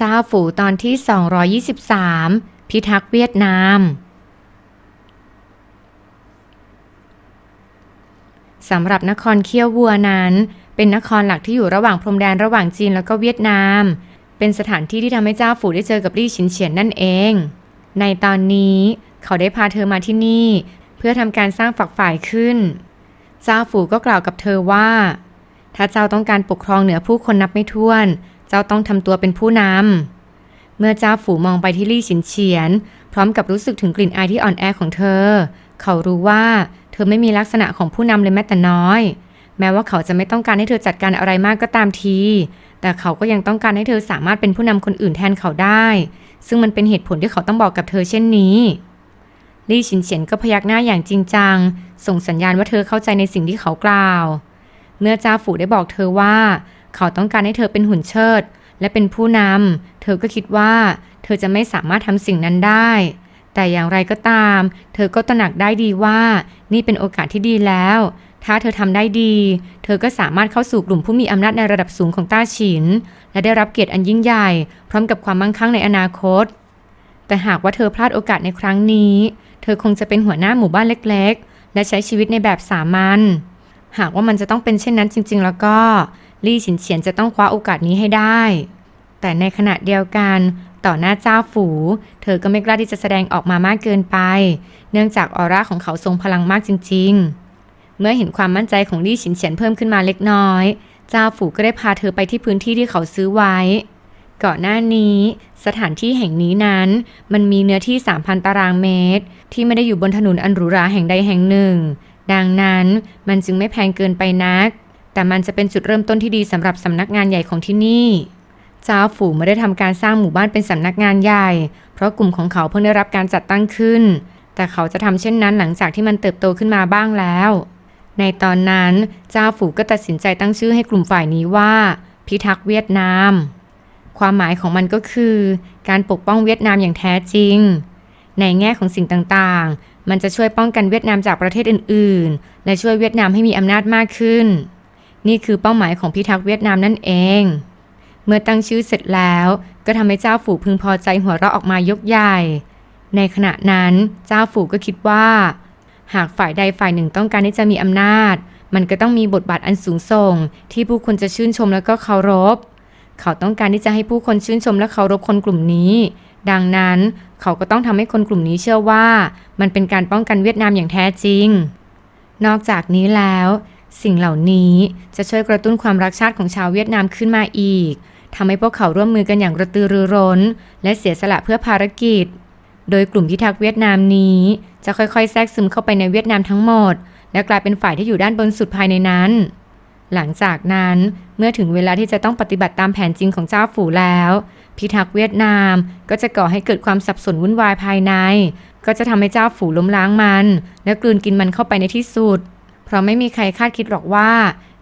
จ้าฝูตอนที่ 223 พิทักษ์เวียดนาม สำหรับนครเคี้ยววัวนั้น เป็นนครหลักที่อยู่ระหว่างพรมแดนระหว่างจีนแล้วก็เวียดนาม เป็นสถานที่ที่ทำให้เจ้าฝูได้เจอกับลี่ฉินเฉียนนั่นเอง ในตอนนี้เขาได้พาเธอมาที่นี่ เพื่อทำการสร้างฝักฝ่ายขึ้น เจ้าฝูก็กล่าวกับเธอว่า ถ้าเจ้าต้องการปกครองเหนือผู้คนนับไม่ถ้วน จ้าต้องทำตัวเป็นผู้นำ เมื่อเจ้าฝูมองไปที่ลี่ฉินเฉียน พร้อมกับรู้สึกถึงกลิ่นอายที่อ่อนแอของเธอ เขารู้ว่าเธอไม่มีลักษณะของผู้นำเลยแม้แต่น้อย แม้ว่าเขาจะไม่ต้องการให้เธอจัดการอะไรมากก็ตามที แต่เขาก็ยังต้องการให้เธอสามารถเป็นผู้นำคนอื่นแทนเขาได้ ซึ่งมันเป็นเหตุผลที่เขาต้องบอกกับเธอเช่นนี้ ลี่ฉินเฉียนก็พยักหน้าอย่างจริงจัง ส่งสัญญาณว่าเธอเข้าใจในสิ่งที่เขากล่าว เมื่อจ้าฝูได้บอกเธอว่า เขาต้องการให้เธอเป็นหุ่นเชิด และเป็นผู้นำ เธอก็คิดว่า เธอจะไม่สามารถทำสิ่งนั้นได้ แต่อย่างไรก็ตาม เธอก็ตระหนักได้ดีว่า นี่เป็นโอกาสที่ดีแล้ว ถ้าเธอทำได้ดี เธอก็สามารถเข้าสู่กลุ่มผู้มีอำนาจในระดับสูงของต้าฉิน และได้รับเกียรติอันยิ่งใหญ่ พร้อมกับความมั่งคั่งในอนาคต แต่หากว่าเธอพลาดโอกาสในครั้งนี้ เธอคงจะเป็นหัวหน้าหมู่บ้านเล็ก ๆ และใช้ชีวิตในแบบสามัญหากว่ามันจะต้องเป็นเช่นนั้นจริง ๆ แล้วก็ ลี่ฉินเฉียนจะต้องคว้าโอกาสนี้ให้ได้ แต่ในขณะเดียวกันต่อหน้าเจ้าฝู เธอก็ไม่กล้าที่จะแสดงออกมามากเกินไป เนื่องจากออร่าของเขาทรงพลังมากจริง ๆ เมื่อเห็นความมั่นใจของลี่ฉินเฉียนเพิ่มขึ้นมาเล็กน้อย เจ้าฝูก็ได้พาเธอไปที่พื้นที่ที่เขาซื้อไว้ ก่อนหน้านี้ สถานที่แห่งนี้นั้น มันมีเนื้อที่ 3,000 ตารางเมตร ที่ไม่ได้อยู่บนถนนอันหรูหราแห่งใดแห่งหนึ่ง ดังนั้นมันจึงไม่แพงเกินไปนัก แต่มันจะเป็นจุดเริ่มต้นที่ดีสำหรับสำนักงานใหญ่ของที่นี่เจ้าฝูไม่ได้ทำการสร้างหมู่บ้านเป็นสำนักงานใหญ่ เพราะกลุ่มของเขาเพิ่งได้รับการจัดตั้งขึ้น แต่เขาจะทำเช่นนั้นหลังจากที่มันเติบโตขึ้นมาบ้างแล้ว ในตอนนั้นเจ้าฝูก็ตัดสินใจตั้งชื่อให้กลุ่มฝ่ายนี้ว่า พิทักษ์เวียดนาม ความหมายของมันก็คือ การปกป้องเวียดนามอย่างแท้จริง ในแง่ของสิ่งต่างๆ มันจะช่วยป้องกันเวียดนามจากประเทศอื่น ๆ และช่วยเวียดนามให้มีอำนาจมากขึ้น นี่คือเป้าหมายของพิทักษ์เวียดนามนั่นเอง เมื่อตั้งชื่อเสร็จแล้วก็ทำให้เจ้าฝูพึงพอใจหัวเราะออกมายกใหญ่ ในขณะนั้นเจ้าฝูก็คิดว่า หากฝ่ายใดฝ่ายหนึ่งต้องการที่จะมีอำนาจ มันก็ต้องมีบทบาทอันสูงส่ง ที่ผู้คนจะชื่นชมแล้วก็เคารพ เขาต้องการที่จะให้ผู้คนชื่นชมและเคารพคนกลุ่มนี้ ดังนั้นเขาก็ต้องทำให้คนกลุ่มนี้เชื่อว่า มันเป็นการป้องกันเวียดนามอย่างแท้จริง นอกจากนี้แล้ว สิ่งเหล่านี้จะช่วยกระตุ้นความรักชาติของชาวเวียดนามขึ้นมาอีกทำให้พวกเขาร่วมมือกันอย่างกระตือรือร้น และเสียสละเพื่อภารกิจ โดยกลุ่มพิทักษ์เวียดนามนี้จะค่อยๆ แทรกซึมเข้าไปในเวียดนามทั้งหมด และกลายเป็นฝ่ายที่อยู่ด้านบนสุดภายในนั้น หลังจากนั้นเมื่อถึงเวลาที่จะต้องปฏิบัติตามแผนจริงของเจ้าฝูแล้ว พิทักษ์เวียดนามก็จะก่อให้เกิดความสับสนวุ่นวายภายใน ก็จะทำให้เจ้าฝูล้มล้างมัน และกลืนกินมันเข้าไปในที่สุด ราะไม่มีใครคาดคิดหรอกว่า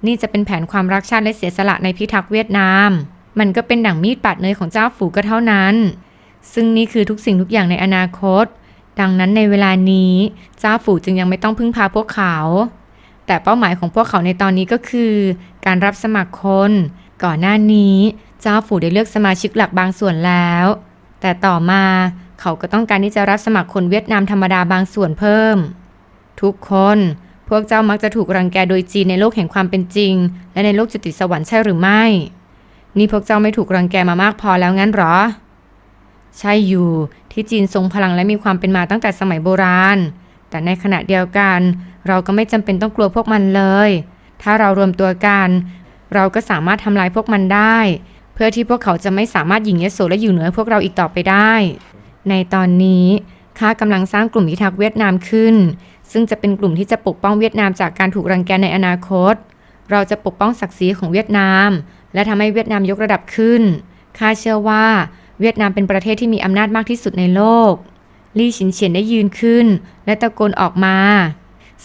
นี่จะเป็นแผนความรักชาติและเสียสละในพิทักษ์เวียดนาม มันก็เป็นดั่งมีดปาดเนยของเจ้าฝูก็เท่านั้น ซึ่งนี่คือทุกสิ่งทุกอย่างในอนาคต ดังนั้นในเวลานี้เจ้าฝูจึงยังไม่ต้องพึ่งพาพวกเขา แต่เป้าหมายของพวกเขาในตอนนี้ก็คือ การรับสมัครคน ก่อนหน้านี้เจ้าฝูได้เลือกสมาชิกหลักบางส่วนแล้ว แต่ต่อมาเขาก็ต้องการที่จะรับสมัครคนเวียดนามธรรมดาบางส่วนเพิ่ม ทุกคน วกเจ้ามักจะถูกรังแกโดยจีนในโลกแห่งความเป็นจริง และในโลกจุติสวรรค์ใช่หรือไม่ นี่พวกเจ้าไม่ถูกรังแกมามากพอแล้วงั้นหรอ ใช่อยู่ที่จีนทรงพลังและมีความเป็นมาตั้งแต่สมัยโบราณ แต่ในขณะเดียวกัน เราก็ไม่จำเป็นต้องกลัวพวกมันเลย ถ้าเรารวมตัวกัน เราก็สามารถทำลายพวกมันได้ เพื่อที่พวกเขาจะไม่สามารถหยิ่งยโสและอยู่เหนือพวกเราอีกต่อไปได้ ในตอนนี้ ข้ากำลังสร้างกลุ่มพิทักษ์เวียดนามขึ้น ซึ่งจะเป็นกลุ่มที่จะปกป้องเวียดนามจากการถูกรังแกในอนาคต เราจะปกป้องศักดิ์ศรีของเวียดนาม และทำให้เวียดนามยกระดับขึ้นข้าเชื่อว่าเวียดนามเป็นประเทศที่มีอำนาจมากที่สุดในโลก ลี่ฉินเฉียนได้ยืนขึ้น และตะโกนออกมา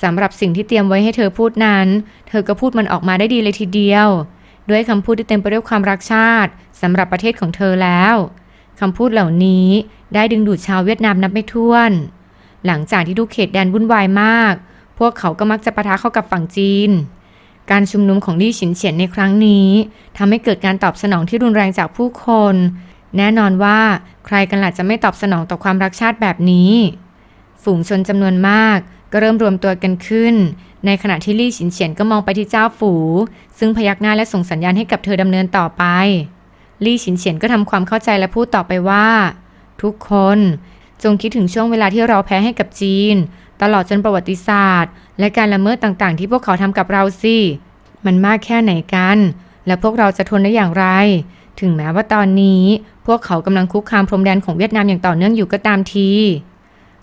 สำหรับสิ่งที่เตรียมไว้ให้เธอพูดนั้น เธอก็พูดมันออกมาได้ดีเลยทีเดียว ด้วยคำพูดที่เต็มไปด้วยความรักชาติสำหรับประเทศของเธอแล้วคำพูดเหล่านี้ ได้ดึงดูดชาวเวียดนามนับไม่ถ้วน หลังจากที่ทุกเขตแดนวุ่นวายมาก พวกเขาก็มักจะปะทะเข้ากับฝั่งจีน การชุมนุมของลี่ฉินเฉียนในครั้งนี้ทำให้เกิดการตอบสนองที่รุนแรงจากผู้คน แน่นอนว่าใครกันล่ะจะไม่ตอบสนองต่อความรักชาติแบบนี้ ฝูงชนจำนวนมากก็เริ่มรวมตัวกันขึ้น ในขณะที่ลี่ฉินเฉียนก็มองไปที่เจ้าฝู ซึ่งพยักหน้าและส่งสัญญาณให้กับเธอดำเนินต่อไป ลี่ฉินเฉียนก็ทำความเข้าใจและพูดต่อไปว่า ทุกคนจงคิดถึงช่วงเวลาที่เราแพ้ให้กับจีน ตลอดจนประวัติศาสตร์ และการละเมิดต่างๆ ที่พวกเขาทำกับเราสิ มันมากแค่ไหนกัน และพวกเราจะทนได้อย่างไร ถึงแม้ว่าตอนนี้ พวกเขากำลังคุกคามพรมแดนของเวียดนามอย่างต่อเนื่องอยู่ก็ตามที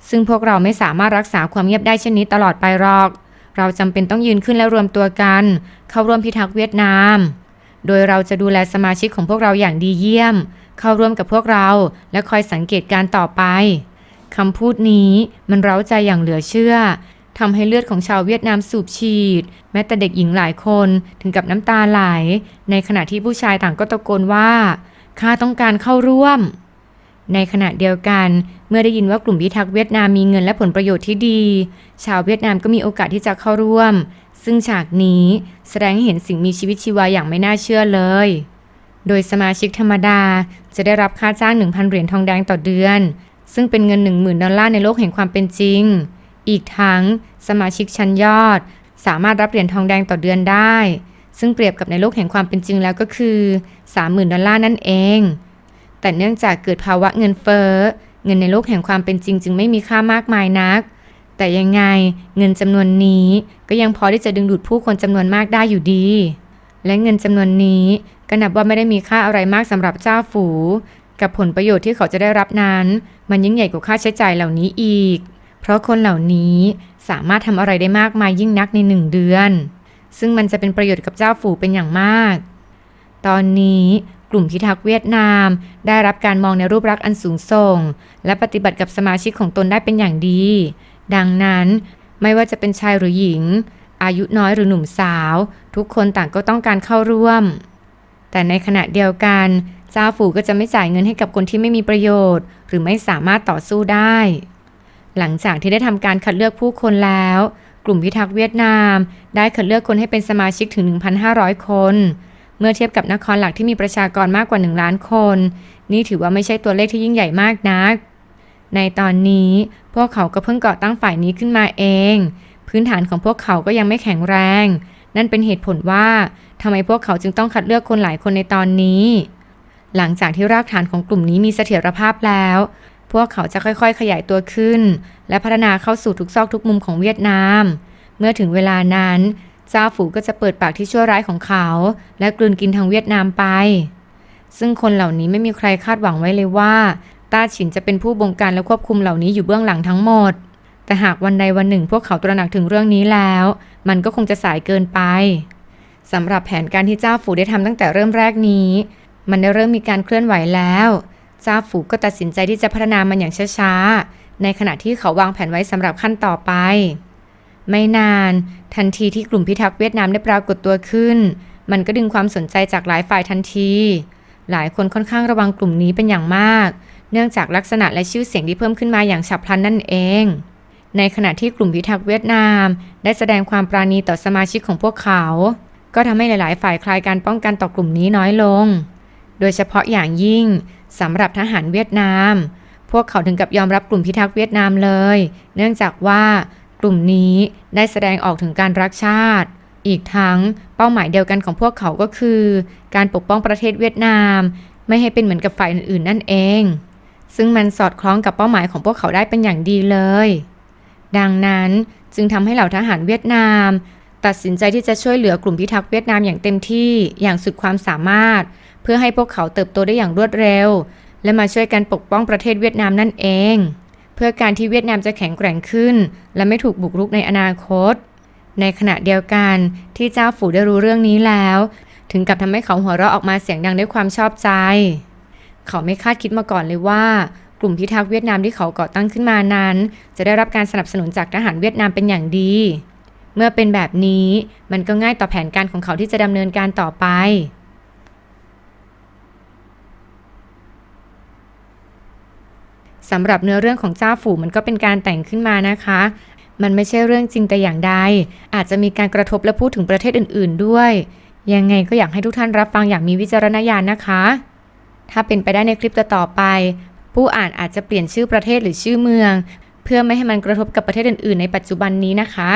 ซึ่งพวกเราไม่สามารถรักษาความเงียบได้เช่นนี้ตลอดไปหรอก เราจำเป็นต้องยืนขึ้นและรวมตัวกัน เข้าร่วมพิทักษ์เวียดนาม โดยเราจะดูแลสมาชิกของพวกเราอย่างดีเยี่ยม เข้าร่วมกับพวกเรา และคอยสังเกตการ์ต่อไปคำพูดนี้มันเร้าใจอย่างเหลือเชื่อทำให้เลือดของชาวเวียดนามสูบฉีด แม้แต่เด็กหญิงหลายคนถึงกับน้ำตาไหล ในขณะที่ผู้ชายต่างก็ตะโกนว่าข้าต้องการเข้าร่วม ในขณะเดียวกันเมื่อได้ยินว่ากลุ่มพิทักษ์เวียดนามมีเงินและผลประโยชน์ที่ดี ชาวเวียดนามก็มีโอกาสที่จะเข้าร่วม ซึ่งฉากนี้แสดงให้เห็นสิ่งมีชีวิตชีวาอย่างไม่น่าเชื่อเลย โดยสมาชิกธรรมดาจะได้รับค่าจ้าง 1,000 เหรียญทองแดงต่อเดือน ซึ่งเป็นเงิน 10,000 ดอลลาร์ในโลกแห่งความเป็นจริง อีกทั้งสมาชิกชั้นยอด สามารถรับเหรียญทองแดงต่อเดือนได้ ซึ่งเปรียบกับในโลกแห่งความเป็นจริงแล้วก็คือ 30,000 ดอลลาร์นั่นเอง แต่เนื่องจากเกิดภาวะเงินเฟ้อเงินในโลกแห่งความเป็นจริงจึงไม่มีค่ามากมายนัก แต่ยังไงเงินจำนวนนี้ก็ยังพอที่จะดึงดูดผู้คนจำนวนมากได้อยู่ดี และเงินจำนวนนี้ก็นับว่าไม่ได้มีค่าอะไรมากสำหรับเจ้าฝู กับผลประโยชน์ที่เขาจะได้รับนั้น มันยิ่งใหญ่กว่าค่าใช้จ่ายเหล่านี้อีก เพราะคนเหล่านี้สามารถทำอะไรได้มากมายยิ่งนักในหนึ่งเดือน ซึ่งมันจะเป็นประโยชน์กับเจ้าฝูเป็นอย่างมาก ตอนนี้กลุ่มพิทักษ์เวียดนาม ได้รับการมองในรูปลักษณ์อันสูงส่ง และปฏิบัติกับสมาชิกของตนได้เป็นอย่างดี ดังนั้นไม่ว่าจะเป็นชายหรือหญิง อายุน้อยหรือหนุ่มสาว ทุกคนต่างก็ต้องการเข้าร่วม แต่ในขณะเดียวกันเจ้าฝูก็จะไม่จ่ายเงินให้กับคนที่ไม่มีประโยชน์ หรือไม่สามารถต่อสู้ได้ หลังจากที่ได้ทำการคัดเลือกผู้คนแล้ว กลุ่มพิทักษ์เวียดนาม ได้คัดเลือกคนให้เป็นสมาชิกถึง 1,500 คน เมื่อเทียบกับนครหลักที่มีประชากรมากกว่า 1 ล้านคน นี่ถือว่าไม่ใช่ตัวเลขที่ยิ่งใหญ่มากนัก ในตอนนี้พวกเขาก็เพิ่งก่อตั้งฝ่ายนี้ขึ้นมาเอง พื้นฐานของพวกเขาก็ยังไม่แข็งแรง นั่นเป็นเหตุผลว่าทำไมพวกเขาจึงต้องคัดเลือกคนหลายคนในตอนนี้ หลังจากที่รากฐานของกลุ่มนี้มีเสถียรภาพแล้ว พวกเขาจะค่อยๆ ขยายตัวขึ้น และพัฒนาเข้าสู่ทุกซอกทุกมุมของเวียดนาม เมื่อถึงเวลานั้นเจ้าฝูก็จะเปิดปากที่ชั่วร้ายของเขา และกลืนกินทางเวียดนามไป ซึ่งคนเหล่านี้ไม่มีใครคาดหวังไว้เลยว่า ต้าฉินจะเป็นผู้บงการและควบคุมเหล่านี้อยู่เบื้องหลังทั้งหมด แต่หากวันใดวันหนึ่งพวกเขาตระหนักถึงเรื่องนี้แล้ว มันก็คงจะสายเกินไปสำหรับแผนการที่เจ้าฝูได้ทำตั้งแต่เริ่มแรกนี้ มันได้เริ่มมีการเคลื่อนไหวแล้ว เจ้าฝูก็ตัดสินใจที่จะพัฒนามันอย่างช้าๆ ในขณะที่เขาวางแผนไว้สำหรับขั้นต่อไป ไม่นาน ทันทีที่กลุ่มพิทักษ์เวียดนามได้ปรากฏตัวขึ้น มันก็ดึงความสนใจจากหลายฝ่ายทันที หลายคนค่อนข้างระวังกลุ่มนี้เป็นอย่างมาก เนื่องจากลักษณะและชื่อเสียงที่เพิ่มขึ้นมาอย่างฉับพลันนั่นเอง ในขณะที่กลุ่มพิทักษ์เวียดนาม ได้แสดงความปราณีต่อสมาชิกของพวกเขา ก็ทำให้หลาย ๆ ฝ่ายคลายการป้องกันต่อกลุ่มนี้น้อยลง โดยเฉพาะอย่างยิ่งสำหรับทหารเวียดนาม พวกเขาถึงกับยอมรับกลุ่มพิทักษ์เวียดนามเลย เนื่องจากว่ากลุ่มนี้ได้แสดงออกถึงการรักชาติ อีกทั้งเป้าหมายเดียวกันของพวกเขาก็คือ การปกป้องประเทศเวียดนาม ไม่ให้เป็นเหมือนกับฝ่ายอื่น ๆ นั่นเอง ซึ่งมันสอดคล้องกับเป้าหมายของพวกเขาได้เป็นอย่างดีเลย ดังนั้น จึงทำให้เหล่าทหารเวียดนาม ตัดสินใจที่จะช่วยเหลือกลุ่มพิทักษ์เวียดนามอย่างเต็มที่อย่างสุดความสามารถ เพื่อให้พวกเขาเติบโตได้อย่างรวดเร็ว และมาช่วยกันปกป้องประเทศเวียดนามนั่นเอง เพื่อการที่เวียดนามจะแข็งแกร่งขึ้น และไม่ถูกบุกรุกในอนาคต ในขณะเดียวกันที่เจ้าฝูได้รู้เรื่องนี้แล้ว ถึงกับทำให้เขาหัวเราะออกมาเสียงดังด้วยความชอบใจ เขาไม่คาดคิดมาก่อนเลยว่า กลุ่มพิทักษ์เวียดนามที่เขาก่อตั้งขึ้นมานั้น จะได้รับการสนับสนุนจากทหารเวียดนามเป็นอย่างดี เมื่อเป็นแบบนี้มันก็ง่ายต่อแผนการของเขาที่จะดำเนินการต่อไปสำหรับเนื้อเรื่องของเจ้าฝูมันก็เป็นการแต่งขึ้นมานะคะ มันไม่ใช่เรื่องจริงแต่อย่างใด อาจจะมีการกระทบและพูดถึงประเทศอื่น ๆ ด้วย ยังไงก็อยากให้ทุกท่านรับฟังอย่างมีวิจารณญาณนะคะ ถ้าเป็นไปได้ในคลิปต่อๆไป ผู้อ่านอาจจะเปลี่ยนชื่อประเทศหรือชื่อเมือง เพื่อไม่ให้มันกระทบกับประเทศอื่นๆ ในปัจจุบันนี้นะคะ